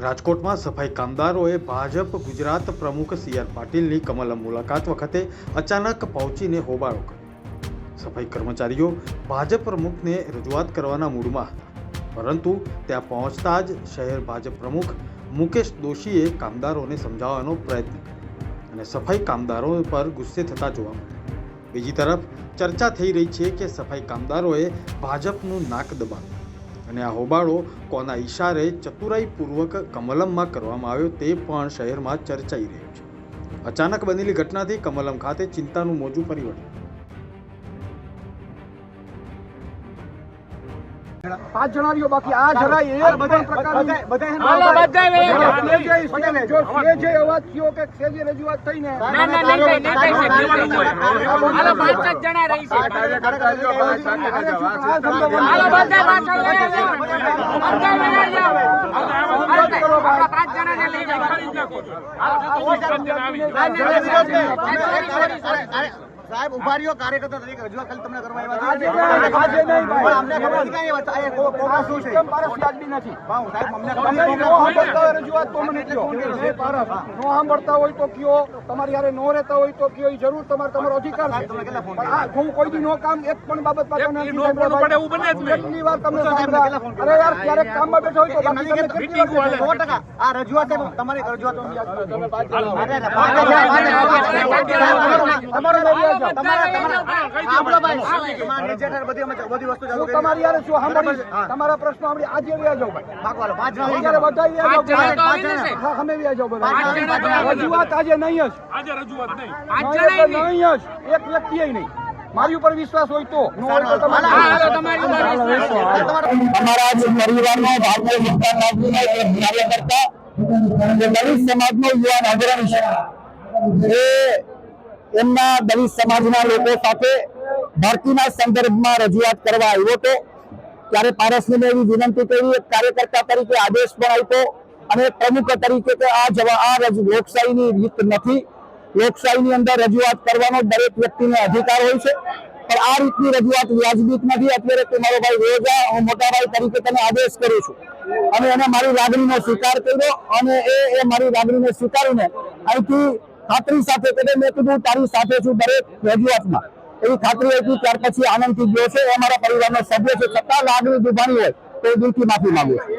રાજકોટમાં સફાઈ કામદારોએ ભાજપ, ગુજરાત પ્રમુખ સી આર પાટીલની કમલ મુલાકાત વખતે અચાનક પહોંચીને હોબાળો કર્યો. સફાઈ કર્મચારીઓ ભાજપ પ્રમુખને રજૂઆત કરવાના મૂડમાં હતા. પરંતુ ત્યાં પહોંચતા જ શહેર ભાજપ પ્રમુખ મુકેશ દોશીએ કામદારોને સમજાવવાનો પ્રયત્ન કર્યો અને સફાઈ કામદારો પર ગુસ્સે થતા જોવા મળ્યા. બીજી તરફ ચર્ચા થઈ રહી છે કે સફાઈ કામદારોએ ભાજપનું નાક દબાવ્યું. અને આ હોબાળો કોના ઇશારે ચતુરાઈપૂર્વક કમલમમાં કરવામાં આવ્યો તે પણ શહેરમાં ચર્ચાઈ રહ્યું છે. અચાનક બનેલી ઘટનાથી કમલમ ખાતે ચિંતાનું મોજું ફરી વળ્યું. પાંચ જણાવ્યો બાકી. આ જરાય એક પણ પ્રકારની હાલો, જો જો સ્ટેજે અવાજ થયો કે સ્ટેજે રજૂઆત થઈ ને નહીં. હાલો, પાંચ જ જણા રહી છે. હાલો, પાછળ પાંચ લઈ જાઓ. સાહેબ ઊભા રહ્યો કાર્યકર્તા તરીકે રજૂઆત ખાલી તમને કરવામાં આવ્યા આજે છીએ. નહીં, આજે નહીં ભાઈ. પણ અમને ખબર નથી કાંઈ વાત. આ એક પ્રોગ્રામ શું છે સિસ્ટમ પારસ વ્યાજબી નથી હા, સાહેબ અમને ખબર તમે નથી. નો સાંભળતા હોય રજૂઆત તો કયો તમારી હારે નો રહેતા હોય તો કયો જરૂર તમારે તમારો અધિકાર છે પણ આ હું કોઈ દી નો કામ એક પણ બાબત. કેટલી વાર તમને અરે યાર ક્યારેક કામમાં બેઠો હોય તો સો ટકા આ રજૂઆત છે તમારી રજૂઆત. તમારો. તમારા તમારા ભાઈ તમારા નીચે ઠેર બધી વસ્તુ ચાલુ તમારી હારે શું સાંભળીશ તમારા પ્રશ્નો આજે વ્યા ભાઈ. ભાગવાલો પાંચ જણા. બધા અમે વ્યા. રજૂઆત આજે નહીં જ. પાંચ નહીં નહીં. નહીં જ. એક વ્યક્તિ નહીં. મારી ઉપર વિશ્વાસ હોય તો. અમારા જ પરિવારનો ભારતીય જનતા પાર્ટીનો એક કાર્યકર્તા દલિત સમાજનો યુવાન અગ્રણી છે. એ એમના દલિત સમાજના લોકો સાથે ભરતીના સંદર્ભમાં રજૂઆત કરવા આવ્યો હતો. ત્યારે પારસને મેં એવી વિનંતી કરી, એક કાર્યકર્તા તરીકે આદેશ પણ આપ્યો અને પ્રમુખ તરીકે કે આ જવા, આ રજ- લોકશાહીની રીત નથી. લોકશાહીની અંદર રજૂઆત કરવાનો દરેક વ્યક્તિને અધિકાર હોય છે. પણ આ રીતની રજૂઆત વ્યાજબી નથી. અત્યારે તું મારો ભાઈ વેજા હું મોટા ભાઈ તરીકે તને આદેશ કરું છું. અને એને મારી લાગણીનો સ્વીકાર કર્યો અને એ મારી લાગણીને સ્વીકારીને અહીંથી ખાતરી સાથે કે મેં કીધું તારી સાથે છું દરેક રજૂઆતમાં. એવી ખાતરી હતી ત્યાર પછી આનંદથી ગયો છે. અમારા પરિવારનો સભ્ય છે. છતાં લાગણી દુભાણી હોય તો દિલથી માફી માંગુ છું.